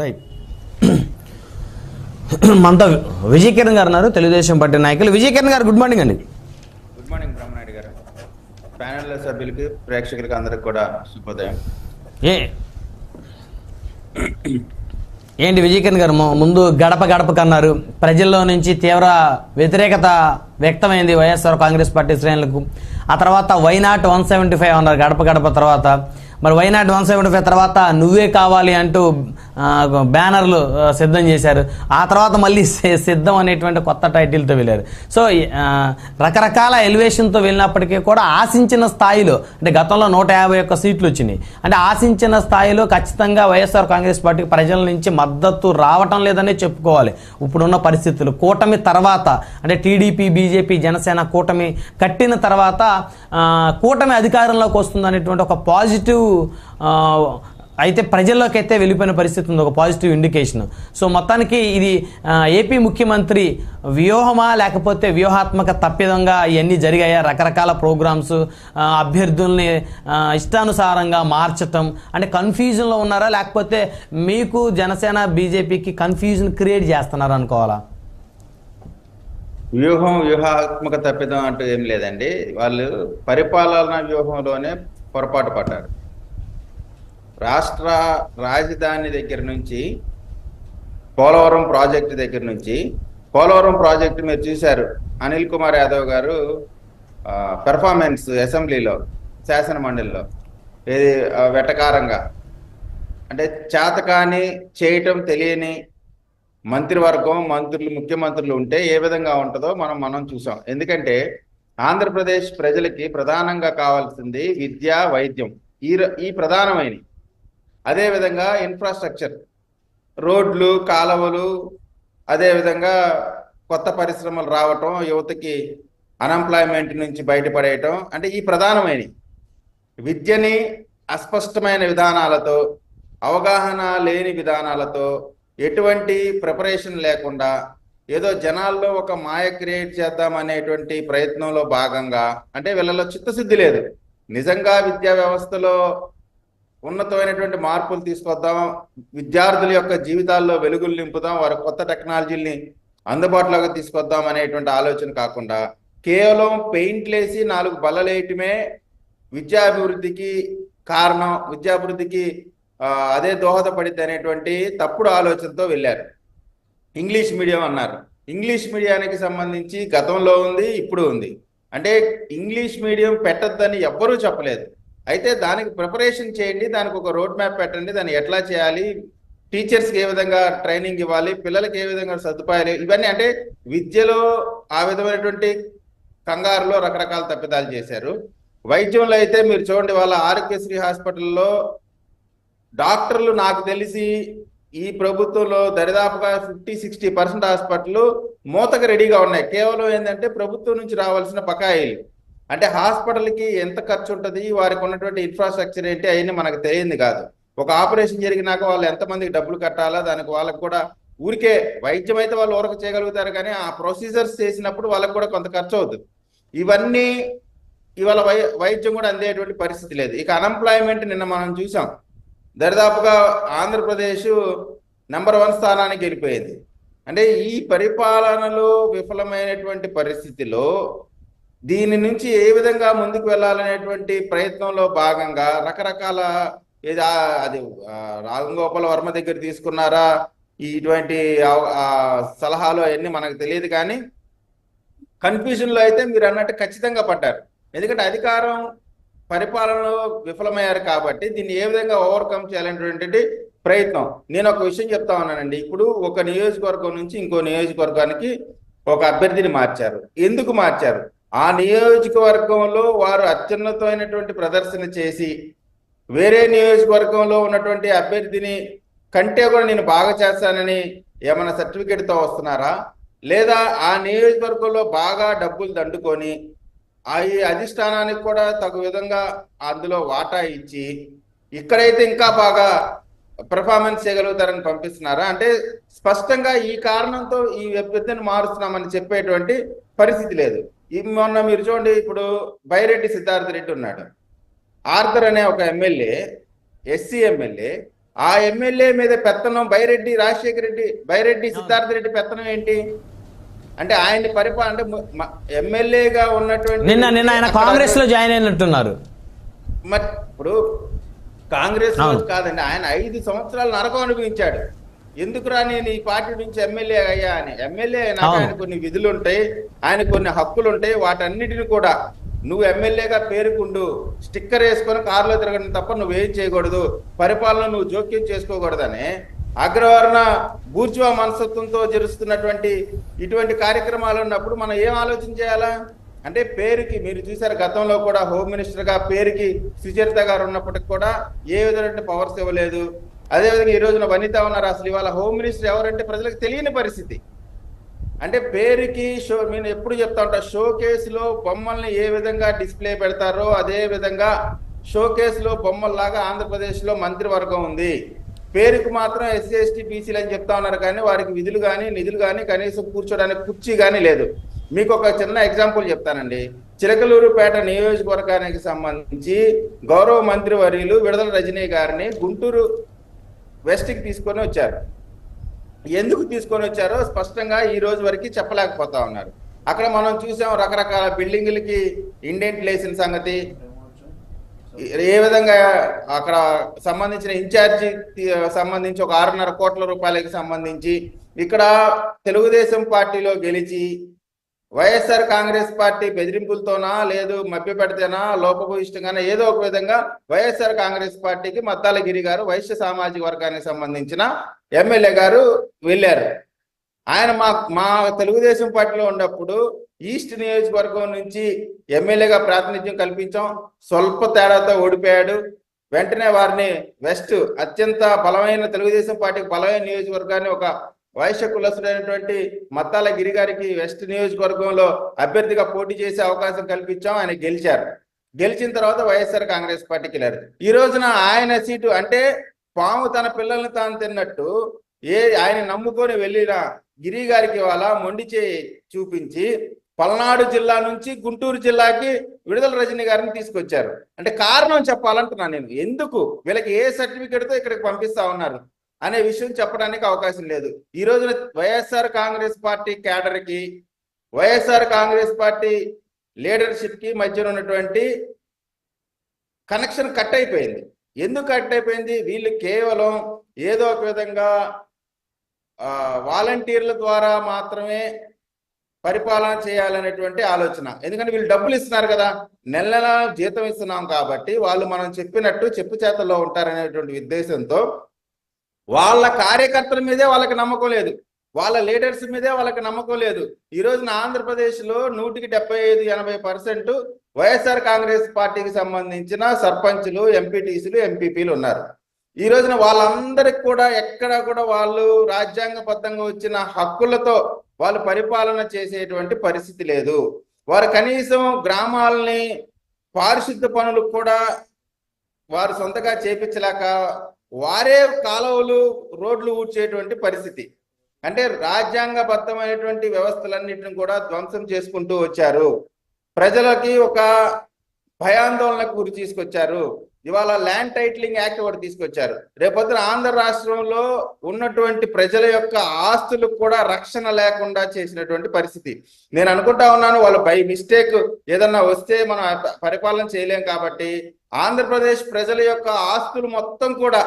Right మనతో విజయ్ కిరణ్ గారు ఉన్నారు తెలుగుదేశం పార్టీ నాయకులు. విజయ్ కిరణ్ గారు గుడ్ మార్నింగ్ అండి. Good morning Brahmanaidu garu. Panel సభ్యులకి ప్రేక్షకులకి అందరికి కూడా శుభోదయం. ఏ? ఏంటి విజయ్ కిరణ్ గారు ముందు గడప గడపకు అన్నారు ప్రజల్లో నుంచి తీవ్ర వ్యతిరేకత వ్యక్తమైంది వైఎస్ఆర్ కాంగ్రెస్ పార్టీ శ్రేణులకు. ఆ తర్వాత వైనాట్ వన్ సెవెంటీ ఫైవ్ అన్నారు గడప గడప తర్వాత. మరి వైనాట్ వన్ సెవెంటీ ఫైవ్ తర్వాత నువ్వే కావాలి అంటూ బ్యానర్లు సిద్ధం చేశారు. ఆ తర్వాత మళ్ళీ సిద్ధం అనేటువంటి కొత్త టైటిల్తో వెళ్ళారు. సో రకరకాల ఎలివేషన్తో వెళ్ళినప్పటికీ కూడా ఆశించిన స్థాయిలో అంటే గతంలో నూట యాభై ఒక్క సీట్లు వచ్చినాయి. అంటే ఆశించిన స్థాయిలో ఖచ్చితంగా వైఎస్ఆర్ కాంగ్రెస్ పార్టీకి ప్రజల నుంచి మద్దతు రావటం లేదనే చెప్పుకోవాలి. ఇప్పుడున్న పరిస్థితులు. కూటమి తర్వాత అంటే టీడీపీ బీజేపీ జనసేన కూటమి కట్టిన తర్వాత కూటమి అధికారంలోకి వస్తుంది అనేటువంటి ఒక పాజిటివ్ అయితే ప్రజల్లోకి అయితే వెళ్ళిపోయిన పరిస్థితి ఉంది ఒక పాజిటివ్ ఇండికేషన్ సో మొత్తానికి ఇది ఏపీ ముఖ్యమంత్రి వ్యూహమా లేకపోతే వ్యూహాత్మక తప్పిదంగా ఇవన్నీ జరిగాయా? రకరకాల ప్రోగ్రామ్స్ అభ్యర్థుల్ని ఇష్టానుసారంగా మార్చటం అంటే కన్ఫ్యూజన్లో ఉన్నారా? లేకపోతే మీకు జనసేన బీజేపీకి కన్ఫ్యూజన్ క్రియేట్ చేస్తున్నారు అనుకోవాలా? వ్యూహం వ్యూహాత్మక తప్పిదం అంటూ ఏం లేదండి. వాళ్ళు పరిపాలన వ్యూహంలోనే పొరపాటు పడ్డారు. రాష్ట్ర రాజధాని దగ్గర నుంచి పోలవరం ప్రాజెక్టు దగ్గర నుంచి పోలవరం ప్రాజెక్టు మీరు చూశారు. అనిల్ కుమార్ యాదవ్ గారు పెర్ఫార్మెన్స్ అసెంబ్లీలో శాసన మండలిలో ఏది వెటకారంగా అంటే చేతకాని చేయటం తెలియని మంత్రివర్గం మంత్రులు ముఖ్యమంత్రులు ఉంటే ఏ విధంగా ఉంటుందో మనం మనం చూసాం. ఎందుకంటే ఆంధ్రప్రదేశ్ ప్రజలకి ప్రధానంగా కావాల్సింది విద్య వైద్యం. ఈ ఈ ప్రధానమైనవి. అదేవిధంగా ఇన్ఫ్రాస్ట్రక్చర్ రోడ్లు కాలువలు అదేవిధంగా కొత్త పరిశ్రమలు రావటం యువతకి అన్ఎంప్లాయ్మెంట్ నుంచి బయటపడేయటం అంటే ఈ ప్రధానమైన విద్యని అస్పష్టమైన విధానాలతో అవగాహన లేని విధానాలతో ఎటువంటి ప్రిపరేషన్ లేకుండా ఏదో జనాల్లో ఒక మాయ క్రియేట్ చేద్దాం అనేటువంటి ప్రయత్నంలో భాగంగా అంటే వీళ్ళలో చిత్తశుద్ధి లేదు. నిజంగా విద్యా వ్యవస్థలో ఉన్నతమైనటువంటి మార్పులు తీసుకొద్దాం. విద్యార్థుల యొక్క జీవితాల్లో వెలుగులు నింపుదాం. వారి కొత్త టెక్నాలజీని అందుబాటులోకి తీసుకొద్దాం అనేటువంటి ఆలోచన కాకుండా కేవలం పెయింట్లు వేసి నాలుగు బల్లలేయటమే విద్యాభివృద్ధికి కారణం. విద్యాభివృద్ధికి అదే దోహదపడిద్ది అనేటువంటి తప్పుడు ఆలోచనతో వెళ్ళారు. ఇంగ్లీష్ మీడియం అన్నారు. ఇంగ్లీష్ మీడియానికి సంబంధించి గతంలో ఉంది ఇప్పుడు ఉంది. అంటే ఇంగ్లీష్ మీడియం పెట్టద్దని ఎవ్వరూ చెప్పలేదు. అయితే దానికి ప్రిపరేషన్ చేయండి దానికి ఒక రోడ్ మ్యాప్ పెట్టండి దాన్ని ఎట్లా చేయాలి టీచర్స్కి ఏ విధంగా ట్రైనింగ్ ఇవ్వాలి పిల్లలకి ఏ విధంగా సదుపాయాలు ఇవన్నీ అంటే విద్యలో ఆ విధమైనటువంటి కంగారులో రకరకాల తప్పిదాలు చేశారు. వైద్యంలో అయితే మీరు చూడండి వాళ్ళ ఆరోగ్యశ్రీ హాస్పిటల్లో డాక్టర్లు నాకు తెలిసి ఈ ప్రభుత్వంలో దరిదాపుగా ఫిఫ్టీ సిక్స్టీ పర్సెంట్ హాస్పిటల్ మూతకు రెడీగా ఉన్నాయి. కేవలం ఏంటంటే ప్రభుత్వం నుంచి రావాల్సిన బకాయిలు అంటే హాస్పిటల్కి ఎంత ఖర్చు ఉంటుంది వారికి ఉన్నటువంటి ఇన్ఫ్రాస్ట్రక్చర్ ఏంటి? అవన్నీ మనకు తెలియంది కాదు. ఒక ఆపరేషన్ జరిగినాక వాళ్ళు ఎంతమందికి డబ్బులు కట్టాలా? దానికి వాళ్ళకి కూడా ఊరికే వైద్యం అయితే వాళ్ళు ఊరక చేయగలుగుతారు కానీ ఆ ప్రొసీజర్స్ చేసినప్పుడు వాళ్ళకి కూడా కొంత ఖర్చు అవుతుంది ఇవన్నీ ఇవాళ వై వైద్యం కూడా అందేటువంటి పరిస్థితి లేదు. ఇక అన్ఎంప్లాయ్మెంట్ నిన్న మనం చూసాం. దరిదాపుగా ఆంధ్రప్రదేశ్ నెంబర్ వన్ స్థానానికి వెళ్ళిపోయింది. అంటే ఈ పరిపాలనలో విఫలమైనటువంటి పరిస్థితిలో దీని నుంచి ఏ విధంగా ముందుకు వెళ్ళాలనేటువంటి ప్రయత్నంలో భాగంగా రకరకాల ఏది అది ఆ, రాజగోపాల వర్మ దగ్గర తీసుకున్నారా? ఇటువంటి సలహాలు అవన్నీ మనకు తెలియదు కానీ కన్ఫ్యూజన్లో అయితే మీరు అన్నట్టు ఖచ్చితంగా పడ్డారు. ఎందుకంటే అధికారం పరిపాలనలో విఫలమయ్యారు కాబట్టి దీన్ని ఏ విధంగా ఓవర్కమ్ చేయాలనేటువంటి ప్రయత్నం. నేను ఒక విషయం చెప్తా ఉన్నానండి. ఇప్పుడు ఒక నియోజకవర్గం నుంచి ఇంకో నియోజకవర్గానికి ఒక అభ్యర్థిని మార్చారు. ఎందుకు మార్చారు? ఆ నియోజకవర్గంలో వారు అత్యున్నతమైనటువంటి ప్రదర్శన చేసి వేరే నియోజకవర్గంలో ఉన్నటువంటి అభ్యర్థిని కంటే కూడా నేను బాగా చేస్తానని ఏమైనా సర్టిఫికేట్తో వస్తున్నారా? లేదా ఆ నియోజకవర్గంలో బాగా డబ్బులు దండుకొని ఆ ఈ అధిష్టానానికి కూడా తగు విధంగా అందులో వాటా ఇచ్చి ఇక్కడైతే ఇంకా బాగా పెర్ఫార్మెన్స్ చేయగలుగుతారని పంపిస్తున్నారా? అంటే స్పష్టంగా ఈ కారణంతో ఈ అభ్యర్థిని మారుస్తున్నామని చెప్పేటువంటి పరిస్థితి లేదు. మొన్న మీరు చూడండి ఇప్పుడు బైరెడ్డి సిద్ధార్థ రెడ్డి ఉన్నాడు. ఆర్థర్ అనే ఒక ఎమ్మెల్యే ఎస్సీ ఎమ్మెల్యే. ఆ ఎమ్మెల్యే మీద పెత్తనం బైరెడ్డి రాజశేఖర రెడ్డి బైరెడ్డి సిద్ధార్థ రెడ్డి పెత్తనం ఏంటి? అంటే ఆయన పరిపాలన అంటే ఎమ్మెల్యేగా ఉన్నటువంటి నిన్న నిన్న ఆయన కాంగ్రెస్లో జాయిన్ అయినట్టున్నారు. మరి ఇప్పుడు కాంగ్రెస్. కాదండి ఆయన ఐదు సంవత్సరాలు నరకం అనుభవించాడు. ఎందుకురా నేను ఈ పార్టీ నుంచి ఎమ్మెల్యే అయ్యా అని. ఎమ్మెల్యే అవును. ఆయన కొన్ని విధులు ఉంటాయి ఆయన కొన్ని హక్కులు ఉంటాయి వాటన్నిటిని కూడా నువ్వు ఎమ్మెల్యేగా పేరుకుండు స్టిక్కర్ వేసుకొని కారులో తిరగడం తప్ప నువ్వేం చేయకూడదు. పరిపాలన నువ్వు జోక్యం చేసుకోకూడదని అగ్రవర్ణ బూర్జువా మనస్తత్వంతో జరుస్తున్నటువంటి ఇటువంటి కార్యక్రమాలు ఉన్నప్పుడు మనం ఏం ఆలోచన చేయాలా? అంటే పేరుకి మీరు చూసారు గతంలో కూడా హోమ్ మినిస్టర్గా పేరుకి సుచరిత గారు ఉన్నప్పటికి కూడా ఏ విధమైన పవర్స్ ఇవ్వలేదు. అదేవిధంగా ఈ రోజున వనిత ఉన్నారు. అసలు ఇవాళ హోమ్ మినిస్టర్ ఎవరంటే ప్రజలకు తెలియని పరిస్థితి. అంటే పేరుకి షో నేను ఎప్పుడు చెప్తా ఉంటా షో కేసులో బొమ్మల్ని ఏ విధంగా డిస్ప్లే పెడతారో అదే విధంగా షో కేసులో బొమ్మల్లాగా ఆంధ్రప్రదేశ్లో మంత్రివర్గం ఉంది. పేరుకు మాత్రం ఎస్సీ ఎస్టీ బీసీలు అని చెప్తా ఉన్నారు కానీ వారికి విధులు కానీ నిధులు కానీ కనీసం కూర్చోడానికి కుర్చీ కానీ లేదు. మీకు ఒక చిన్న ఎగ్జాంపుల్ చెప్తానండి. చిలకలూరుపేట నియోజకవర్గానికి సంబంధించి గౌరవ మంత్రి వర్యులు విడుదల రజనీ గారిని గుంటూరు వెస్ట్కి తీసుకొని వచ్చారు. ఎందుకు తీసుకొని వచ్చారో స్పష్టంగా ఈ రోజు వరకు చెప్పలేకపోతా ఉన్నారు. అక్కడ మనం చూసాం రకరకాల బిల్డింగులకి ఇండెంట్ లేసిన సంగతి. ఏ విధంగా అక్కడ సంబంధించిన ఇన్ఛార్జి సంబంధించి ఒక ఆరున్నర కోట్ల రూపాయలకి సంబంధించి ఇక్కడ తెలుగుదేశం పార్టీలో గెలిచి వైఎస్ఆర్ కాంగ్రెస్ పార్టీ బెదిరింపులతోనా లేదు మభ్యపెడితేనా లోపభూయిష్టంగానే ఏదో ఒక విధంగా వైఎస్ఆర్ కాంగ్రెస్ పార్టీకి మద్దాల గిరి గారు వైశ్య సామాజిక వర్గానికి సంబంధించిన ఎమ్మెల్యే గారు వెళ్ళారు. ఆయన మా మా తెలుగుదేశం పార్టీలో ఉన్నప్పుడు ఈస్ట్ నియోజకవర్గం నుంచి ఎమ్మెల్యేగా ప్రాతినిధ్యం కల్పించాం. స్వల్ప తేడాతో ఓడిపోయాడు. వెంటనే వారిని వెస్ట్ అత్యంత బలమైన తెలుగుదేశం పార్టీకి బలమైన నియోజకవర్గాన్ని ఒక వైశ్య కులసుడైనటువంటి మత్తాల గిరి గారికి వెస్ట్ నియోజకవర్గంలో అభ్యర్థిగా పోటీ చేసే అవకాశం కల్పించాం ఆయన గెలిచారు. గెలిచిన తర్వాత వైఎస్ఆర్ కాంగ్రెస్ పార్టీకి వెళ్ళారు. ఈ రోజున ఆయన సీటు అంటే పాము తన పిల్లల్ని తాను తిన్నట్టు ఏ ఆయన నమ్ముకొని వెళ్ళిన గిరి గారికి వాళ్ళ మొండి చేయి చూపించి పల్నాడు జిల్లా నుంచి గుంటూరు జిల్లాకి విడుదల రజని గారిని తీసుకొచ్చారు. అంటే కారణం చెప్పాలంటున్నాను నేను. ఎందుకు? వీళ్ళకి ఏ సర్టిఫికేట్తో ఇక్కడికి పంపిస్తా ఉన్నారు? అనే విషయం చెప్పడానికి అవకాశం లేదు. ఈ రోజున వైఎస్ఆర్ కాంగ్రెస్ పార్టీ క్యాడర్కి వైఎస్ఆర్ కాంగ్రెస్ పార్టీ లీడర్షిప్కి ఉన్నటువంటి కనెక్షన్ కట్ అయిపోయింది. ఎందుకు కట్ అయిపోయింది? వీళ్ళు కేవలం ఏదో ఒక విధంగా వాలంటీర్ల ద్వారా మాత్రమే పరిపాలన చేయాలనేటువంటి ఆలోచన. ఎందుకంటే వీళ్ళు డబ్బులు ఇస్తున్నారు కదా. నెల నెల జీతం ఇస్తున్నాం కాబట్టి వాళ్ళు మనం చెప్పినట్టు చెప్పు చేతల్లో ఉంటారనేటువంటి ఉద్దేశంతో వాళ్ళ కార్యకర్తల మీదే వాళ్ళకి నమ్మకం లేదు. వాళ్ళ లీడర్స్ మీదే వాళ్ళకి నమ్మకం లేదు. ఈ రోజున ఆంధ్రప్రదేశ్లో నూటికి డెబ్బై ఐదు ఎనభై పర్సెంట్ వైఎస్ఆర్ కాంగ్రెస్ పార్టీకి సంబంధించిన సర్పంచులు ఎంపీటీసీలు ఎంపీపీలు ఉన్నారు. ఈ రోజున వాళ్ళందరికి కూడా ఎక్కడ కూడా వాళ్ళు రాజ్యాంగబద్ధంగా వచ్చిన హక్కులతో వాళ్ళు పరిపాలన చేసేటువంటి పరిస్థితి లేదు. వారు కనీసం గ్రామాలని పారిశుద్ధ పనులు కూడా వారు సొంతగా చేపించలేక వారే కాలువలు రోడ్లు ఊడ్చేటువంటి పరిస్థితి. అంటే రాజ్యాంగబద్ధమైనటువంటి వ్యవస్థలన్నింటిని కూడా ధ్వంసం చేసుకుంటూ వచ్చారు. ప్రజలకి ఒక భయాందోళనకు గురి తీసుకొచ్చారు. ఇవాళ ల్యాండ్ టైటిలింగ్ యాక్ట్ ఒకటి తీసుకొచ్చారు. రేపొద్దున ఆంధ్ర రాష్ట్రంలో ఉన్నటువంటి ప్రజల యొక్క ఆస్తులకు కూడా రక్షణ లేకుండా చేసినటువంటి పరిస్థితి. నేను అనుకుంటా ఉన్నాను వాళ్ళు బై మిస్టేక్ ఏదన్నా వస్తే మనం పరిపాలన చేయలేం కాబట్టి ఆంధ్రప్రదేశ్ ప్రజల యొక్క ఆస్తులు మొత్తం కూడా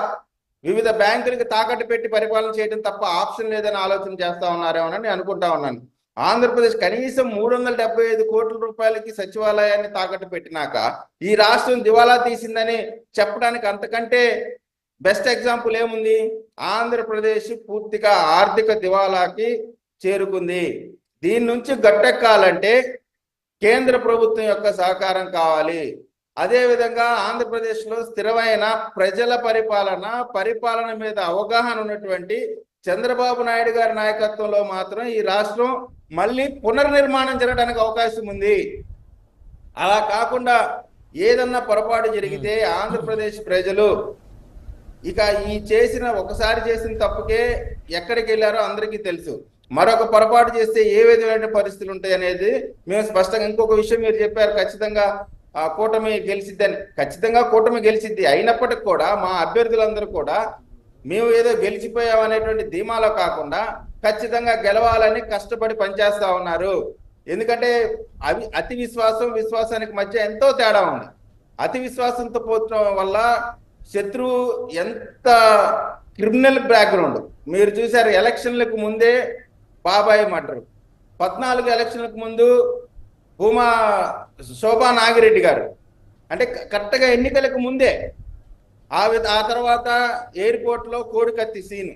వివిధ బ్యాంకులకి తాకట్టు పెట్టి పరిపాలన చేయడం తప్ప ఆప్షన్ లేదని ఆలోచన చేస్తా ఉన్నారేమోనని నేను అనుకుంటా ఉన్నాను. ఆంధ్రప్రదేశ్ కనీసం మూడు వందల డెబ్బై ఐదు కోట్ల రూపాయలకి సచివాలయాన్ని తాకట్టు పెట్టినాక ఈ రాష్ట్రం దివాలా తీసిందని చెప్పడానికి అంతకంటే బెస్ట్ ఎగ్జాంపుల్ ఏముంది? ఆంధ్రప్రదేశ్ పూర్తిగా ఆర్థిక దివాలాకి చేరుకుంది. దీని నుంచి గట్టెక్కాలంటే కేంద్ర ప్రభుత్వం యొక్క సహకారం కావాలి. అదే విధంగా ఆంధ్రప్రదేశ్లో స్థిరమైన ప్రజల పరిపాలన పరిపాలన మీద అవగాహన ఉన్నటువంటి చంద్రబాబు నాయుడు గారి నాయకత్వంలో మాత్రం ఈ రాష్ట్రం మళ్ళీ పునర్నిర్మాణం జరగడానికి అవకాశం ఉంది. అలా కాకుండా ఏదన్నా పొరపాటు జరిగితే ఆంధ్రప్రదేశ్ ప్రజలు ఇక ఈ చేసిన ఒకసారి చేసిన తప్పుకే ఎక్కడికి వెళ్ళారో అందరికీ తెలుసు. మరొక పొరపాటు చేస్తే ఏ విధమైన పరిస్థితులు ఉంటాయి అనేది మేము స్పష్టంగా ఇంకొక విషయం మీరు చెప్పారు. ఖచ్చితంగా ఆ కూటమి గెలిచిద్దని. ఖచ్చితంగా కూటమి గెలిచిద్ది. అయినప్పటికి కూడా మా అభ్యర్థులందరూ కూడా మేము ఏదో గెలిచిపోయాం అనేటువంటి ధీమాలో కాకుండా ఖచ్చితంగా గెలవాలని కష్టపడి పనిచేస్తా ఉన్నారు. ఎందుకంటే అవి అతి విశ్వాసం విశ్వాసానికి మధ్య ఎంతో తేడా ఉంది. అతి విశ్వాసంతో పోవటం వల్ల శత్రువు ఎంత క్రిమినల్ బ్యాక్గ్రౌండ్. మీరు చూశారు ఎలక్షన్లకు ముందే బాబాయ్ మర్డర్. పద్నాలుగు ఎలక్షన్లకు ముందు భూమా శోభా నాగిరెడ్డి గారు. అంటే క- కరెక్ట్గా ఎన్నికలకు ముందే ఆ వి- ఆ తర్వాత ఎయిర్పోర్ట్లో కోడికత్తి సీన్.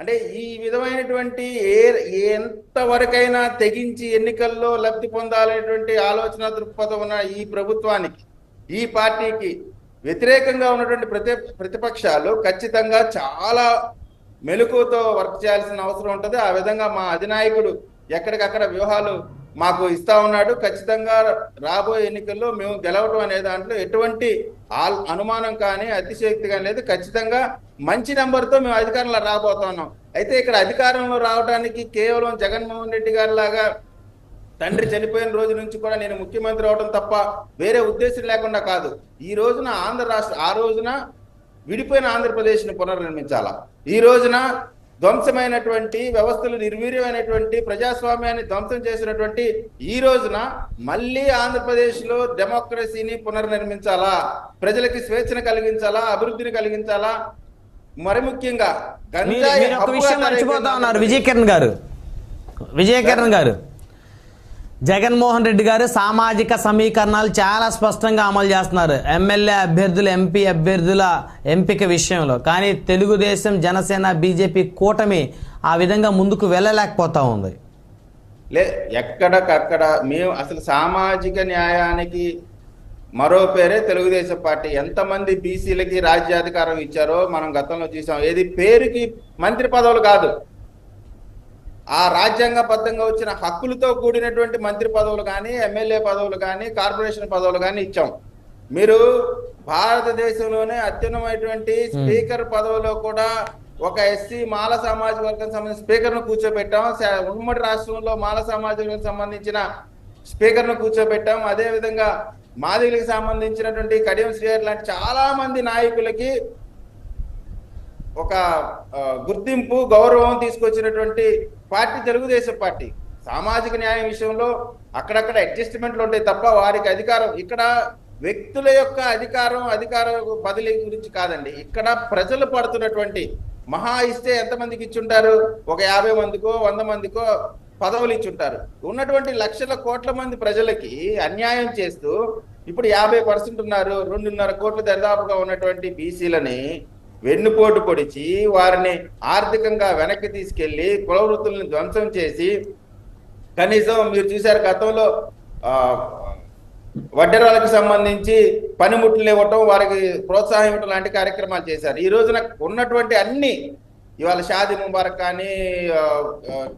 అంటే ఈ విధమైనటువంటి ఏ ఎంతవరకైనా తెగించి ఎన్నికల్లో లబ్ధి పొందాలనేటువంటి ఆలోచన దృక్పథం ఉన్న ఈ ప్రభుత్వానికి ఈ పార్టీకి వ్యతిరేకంగా ఉన్నటువంటి ప్రతి ప్రతిపక్షాలు ఖచ్చితంగా చాలా మెలకుతో వర్క్ చేయాల్సిన అవసరం ఉంటుంది. ఆ విధంగా మా అధినాయకుడు ఎక్కడికక్కడ వ్యూహాలు మాకు ఇస్తా ఉన్నాడు. ఖచ్చితంగా రాబోయే ఎన్నికల్లో మేము గెలవడం అనే దాంట్లో ఎటువంటి ఆల్- అనుమానం కానీ అతిశక్తి కానీ లేదు. ఖచ్చితంగా మంచి నెంబర్తో మేము అధికారంలో రాబోతున్నాం అయితే ఇక్కడ అధికారంలో రావడానికి కేవలం జగన్మోహన్ రెడ్డి గారి లాగా తండ్రి చనిపోయిన రోజు నుంచి కూడా నేను ముఖ్యమంత్రి అవడం తప్ప వేరే ఉద్దేశం లేకుండా కాదు. ఈ రోజున ఆంధ్ర రాష్ట్ర ఆ రోజున విడిపోయిన ఆంధ్రప్రదేశ్ని పునర్నిర్మించాలా? ఈ రోజున ధ్వంసమైనటువంటి వ్యవస్థలు నిర్వీర్యమైనటువంటి ప్రజాస్వామ్యాన్ని ధ్వంసం చేసినటువంటి ఈ రోజున మళ్ళీ ఆంధ్రప్రదేశ్లో డెమోక్రసీని పునర్నిర్మించాలా? ప్రజలకి స్వేచ్ఛను కలిగించాలా? అభివృద్ధిని కలిగించాలా? మరి ముఖ్యంగా గంజాయి మర్చిపోతా ఉన్నారు విజయకిరణ్ గారు. విజయకిరణ్ గారు. జగన్మోహన్ రెడ్డి గారు సామాజిక సమీకరణాలు చాలా స్పష్టంగా అమలు చేస్తున్నారు. ఎమ్మెల్యే అభ్యర్థులు ఎంపీ అభ్యర్థుల ఎంపిక విషయంలో. కానీ తెలుగుదేశం జనసేన బీజేపీ కూటమి ఆ విధంగా ముందుకు వెళ్ళలేకపోతా ఉంది. లే ఎక్కడకక్కడ మేము అసలు సామాజిక న్యాయానికి మరో పేరే తెలుగుదేశం పార్టీ. ఎంతమంది బీసీలకి రాజ్యాధికారం ఇచ్చారో మనం గతంలో చూసాం. ఏది పేరుకి మంత్రి పదవులు కాదు. ఆ రాజ్యాంగబద్ధంగా వచ్చిన హక్కులతో కూడినటువంటి మంత్రి పదవులు కానీ ఎమ్మెల్యే పదవులు కానీ కార్పొరేషన్ పదవులు కానీ ఇచ్చాం. మీరు భారతదేశంలోనే అత్యున్నతమైనటువంటి స్పీకర్ పదవిలో కూడా ఒక ఎస్సీ మాల సామాజిక వర్గం సంబంధించిన స్పీకర్ను కూర్చోబెట్టాం ఉమ్మడి రాష్ట్రంలో మాల సామాజిక వర్గం సంబంధించిన స్పీకర్ను కూర్చోబెట్టాం. అదే విధంగా మాదిగలకు సంబంధించినటువంటి కడియం శ్రీహరి లాంటి చాలా మంది నాయకులకి ఒక గుర్తింపు గౌరవం తీసుకొచ్చినటువంటి పార్టీ తెలుగుదేశం పార్టీ. సామాజిక న్యాయం విషయంలో అక్కడక్కడ అడ్జస్ట్మెంట్లు ఉంటాయి తప్ప వారికి అధికారం ఇక్కడ వ్యక్తుల యొక్క అధికారం అధికార బదిలీ గురించి కాదండి. ఇక్కడ ప్రజలు పడుతున్నటువంటి మహా ఇస్తే ఎంతమందికి ఇచ్చుంటారు? ఒక యాభై మందికో వంద మందికో పదవులు ఇచ్చుంటారు. ఉన్నటువంటి లక్షల కోట్ల మంది ప్రజలకి అన్యాయం చేస్తూ ఇప్పుడు యాభై పర్సెంట్ ఉన్నారు. రెండున్నర కోట్ల దరిదాపుగా ఉన్నటువంటి బీసీలని వెన్నుపోటు పొడిచి వారిని ఆర్థికంగా వెనక్కి తీసుకెళ్ళి కులవృత్తుల్ని ధ్వంసం చేసి కనీసం మీరు చూశారు గతంలో వడ్డెరాలకు సంబంధించి పనిముట్లు ఇవ్వటం వారికి ప్రోత్సాహం ఇవ్వటం లాంటి కార్యక్రమాలు చేశారు. ఈ రోజున ఉన్నటువంటి అన్ని ఇవాళ షాది ముబారక్ కానీ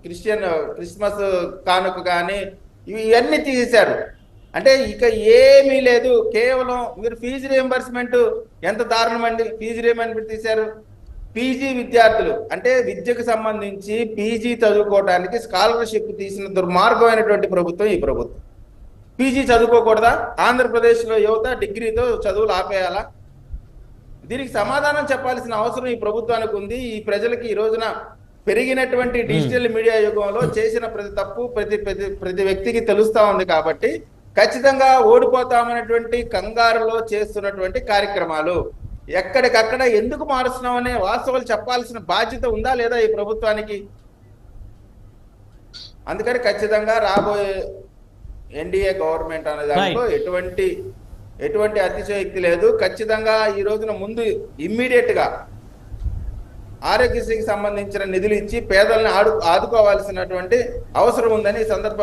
క్రిస్టియన్ క్రిస్మస్ కానుక కానీ ఇవి ఇవన్నీ తీసేశారు. అంటే ఇక ఏమీ లేదు. కేవలం మీరు ఫీజు రియంబర్స్మెంట్ ఎంత దారుణం అండి ఫీజు రియంబర్స్మెంట్ తీశారు. పీజీ విద్యార్థులు అంటే విద్యకు సంబంధించి పీజీ చదువుకోవడానికి స్కాలర్షిప్ తీసిన దుర్మార్గమైనటువంటి ప్రభుత్వం ఈ ప్రభుత్వం. పీజీ చదువుకోకూడదా? ఆంధ్రప్రదేశ్లో యువత డిగ్రీతో చదువులు ఆపేయాలా? దీనికి సమాధానం చెప్పాల్సిన అవసరం ఈ ప్రభుత్వానికి ఉంది. ఈ ప్రజలకి ఈ రోజున పెరిగినటువంటి డిజిటల్ మీడియా యుగంలో చేసిన ప్రతి తప్పు ప్రతి ప్రతి ప్రతి వ్యక్తికి తెలుస్తా ఉంది కాబట్టి ఖచ్చితంగా ఓడిపోతామనేటువంటి కంగారులో చేస్తున్నటువంటి కార్యక్రమాలు. ఎక్కడికక్కడ ఎందుకు మారుస్తున్నాం అనే వాస్తవాలు చెప్పాల్సిన బాధ్యత ఉందా లేదా ఈ ప్రభుత్వానికి? అందుకని ఖచ్చితంగా రాబోయే ఎన్డీఏ గవర్నమెంట్ అనే దాంట్లో ఎటువంటి ఎటువంటి అతిశయోక్తి లేదు. ఖచ్చితంగా ఈ రోజున ముందు ఇమ్మీడియట్గా ఆరోగ్యశ్రీకి సంబంధించిన నిధులు ఇచ్చి పేదల్ని ఆడు ఆదుకోవాల్సినటువంటి అవసరం ఉందని ఈ సందర్భంగా